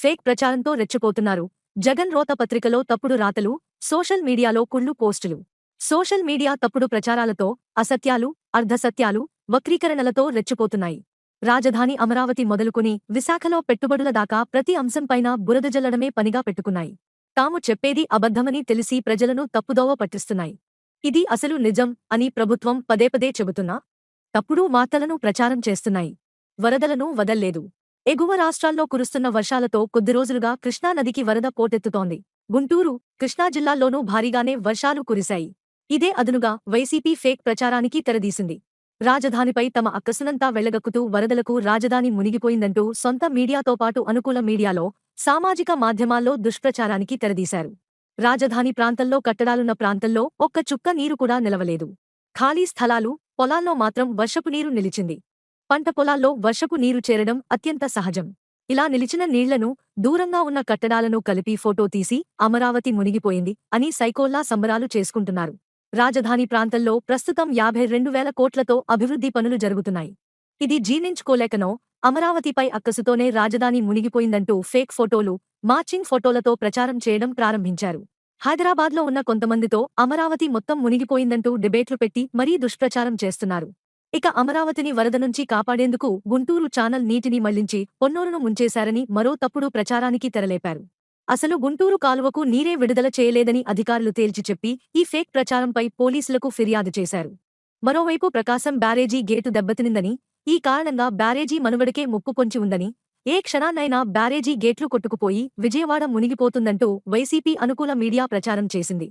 Fake ప్రచారంతో రెచ్చిపోతున్నారు. Jagan రోత పత్రికలో తప్పుడు రాతలు సోషల్ మీడియాలో కుళ్ళు పోస్టులు. సోషల్ మీడియా తప్పుడు ప్రచారాలతో అసత్యాలు అర్ధసత్యాలు వక్రీకరణలతో రెచ్చిపోతున్నాయి. రాజధాని అమరావతి మొదలుకుని విశాఖలో పెట్టుబడుల దాకా ప్రతి అంశంపైన బురద జల్లడమే పనిగా పెట్టుకున్నాయి. తాము చెప్పేది అబద్ధమని తెలిసి ప్రజలను తప్పుదోవ పట్టిస్తున్నాయి. ఇది అసలు నిజం అని ప్రభుత్వం పదేపదే చెబుతున్నా? తప్పుడు వార్తలను ప్రచారం చేస్తున్నాయి. వరదలను వదల్లేదు. ఎగువ రాష్ట్రాల్లో కురుస్తున్న వర్షాలతో కొద్ది రోజులుగా కృష్ణానదికి వరద పోటెత్తుతోంది. గుంటూరు కృష్ణా జిల్లాల్లోనూ భారీగానే వర్షాలు కురిశాయి. ఇదే అదునుగా వైసీపీ ఫేక్ ప్రచారానికి తెరదీసింది. రాజధానిపై తమ అక్కసునంతా వెళ్ళగక్కుతూ వరదలకు రాజధాని మునిగిపోయిందంటూ సొంత మీడియాతో పాటు అనుకూల మీడియాలో సామాజిక మాధ్యమాల్లో దుష్ప్రచారానికి తెరదీశారు. రాజధాని ప్రాంతంలో కట్టడాలున్న ప్రాంతంలో ఒక్క చుక్క నీరు కూడా నిలవలేదు. ఖాళీ స్థలాలు పొలాల్లో మాత్రం వర్షపు నీరు నిలిచింది. పంట పొలాల్లో వర్షపు నీరు చేరడం అత్యంత సహజం. ఇలా నిలిచిన నీళ్ళను దూరంగా ఉన్న కట్టడాలను కలిపి ఫోటో తీసి అమరావతి మునిగిపోయింది అని సైకోల్లా సంబరాలు చేసుకుంటున్నారు. రాజధాని ప్రాంతంలో ప్రస్తుతం యాభై రెండు వేల కోట్లతో అభివృద్ధి పనులు జరుగుతున్నాయి. ఇది జీర్ణించుకోలేకనో అమరావతిపై అక్కసుతోనే రాజధాని మునిగిపోయిందంటూ ఫేక్ ఫోటోలు మార్చింగ్ ఫోటోలతో ప్రచారం చేయడం ప్రారంభించారు. హైదరాబాద్లో ఉన్న కొంతమందితో అమరావతి మొత్తం మునిగిపోయిందంటూ డిబేట్లు పెట్టి మరీ దుష్ప్రచారం చేస్తున్నారు. ఇక అమరావతిని వరద నుంచి కాపాడేందుకు గుంటూరు ఛానల్ నీటిని మళ్ళించి పొన్నూరును ముంచేశారని మరో తప్పుడు ప్రచారానికి తెరలేపారు. అసలు గుంటూరు కాలువకు నీరే విడుదల చేయలేదని అధికారులు తేల్చి చెప్పి ఈ ఫేక్ ప్రచారంపై పోలీసులకు ఫిర్యాదు చేశారు. మరోవైపు ప్రకాశం బ్యారేజీ గేటు దెబ్బతినిందని ఈ కారణంగా బ్యారేజీ మనుగడకే ముప్పు పొంచి ఉందని ఏ క్షణాన్నైనా బ్యారేజీ గేట్లు కొట్టుకుపోయి విజయవాడ మునిగిపోతుందంటూ వైసీపీ అనుకూల మీడియా ప్రచారం చేసింది.